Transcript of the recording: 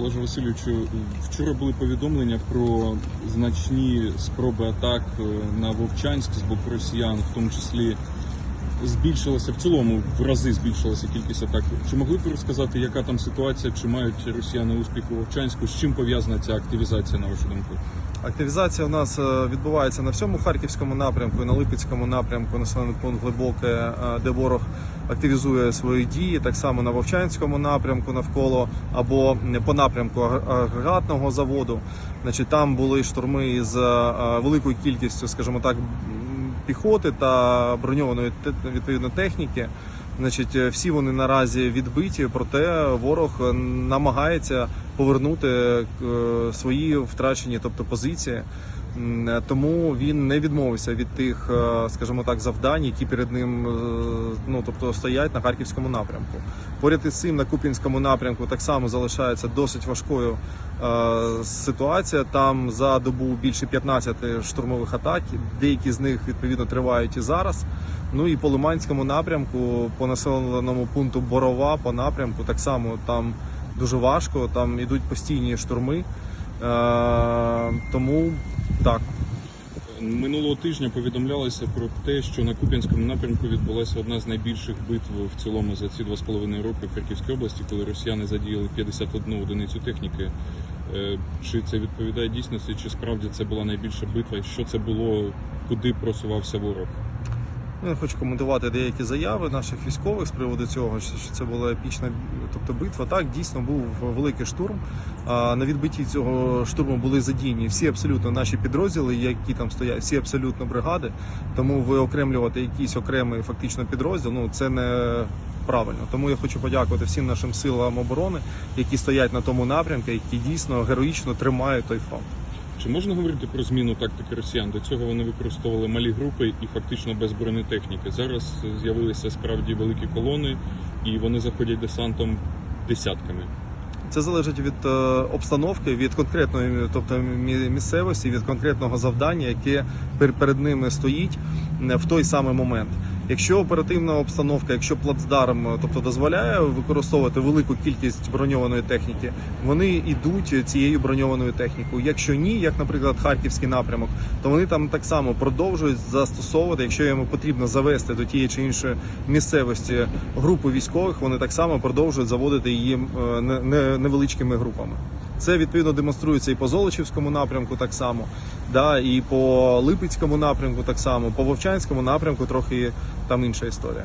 Олеже Васильовичу, вчора були повідомлення про значні спроби атак е, на Вовчанськ з боку росіян, в тому числі збільшилася в цілому в рази збільшилася кількість атак. Чи могли б розказати, яка там ситуація? Чи мають росіяни успіх у Вовчанську? З чим пов'язана ця активізація, на вашу думку? Активізація у нас е, відбувається на всьому харківському напрямку, на Липецькому напрямку, населений пункт глибоке, е, де ворог активізує свої дії. Так само на Вовчанському напрямку навколо або по напрямку аг- агрегатного заводу. Значить, там були штурми з е, великою кількістю, скажімо так, піхоти та броньованої відповідно техніки. Значить, е, всі вони наразі відбиті, проте ворог намагається повернути е, свої втрачені, тобто позиції. Е, Тому він не відмовився від тих, е, скажімо так, завдань, які перед ним е, ну тобто стоять на харківському напрямку. Поряд із цим на Купінському напрямку так само залишається досить важкою ситуація. Там за добу більше 15 штурмових атак. Деякі з них відповідно тривають і зараз. Ну і по Лиманському напрямку, по населеному пункту Борова, по напрямку так само там дуже важко. Там ідуть постійні штурми. Тому так. Минулого тижня повідомлялося про те, що на Куп'янському напрямку відбулася одна з найбільших битв в цілому за ці два з половиною роки в Харківській області, коли росіяни задіяли 51 одиницю техніки. Е, Чи це відповідає дійсності? Чи справді це була найбільша битва? Що це було? Куди просувався ворог? Ну, Я хочу коментувати деякі заяви наших військових з приводу цього, що це була епічна тобто битва. Так, дійсно був великий штурм. А на відбитті цього штурму були задіяні всі абсолютно наші підрозділи, які там стоять, всі абсолютно бригади. Тому виокремлювати якийсь окремий фактично підрозділ, ну це не правильно. Тому я хочу подякувати всім нашим силам оборони, які стоять на тому напрямку, які дійсно героїчно тримають той фронт. Чи можна говорити про зміну тактики росіян? До цього вони використовували малі групи і фактично без бронетехніки. Зараз з'явилися справді великі колони, і вони заходять десантом десятками. Це залежить від е, обстановки, від конкретної, тобто місцевості, від конкретного завдання, яке перед ними стоїть е, в той самий момент. Якщо оперативна обстановка, якщо плацдарм, е, тобто дозволяє використовувати велику кількість броньованої техніки, вони йдуть цією броньованою технікою. Якщо ні, як, наприклад, харківський напрямок, то вони там так само продовжують застосовувати, якщо йому потрібно завести до тієї чи іншої місцевості групу військових, вони так само продовжують заводити її е, не- не- невеличкими групами. Це відповідно демонструється і по Золочівському напрямку, так само, да, і по Липецькому напрямку, так само, по Вовчанському напрямку трохи там інша історія.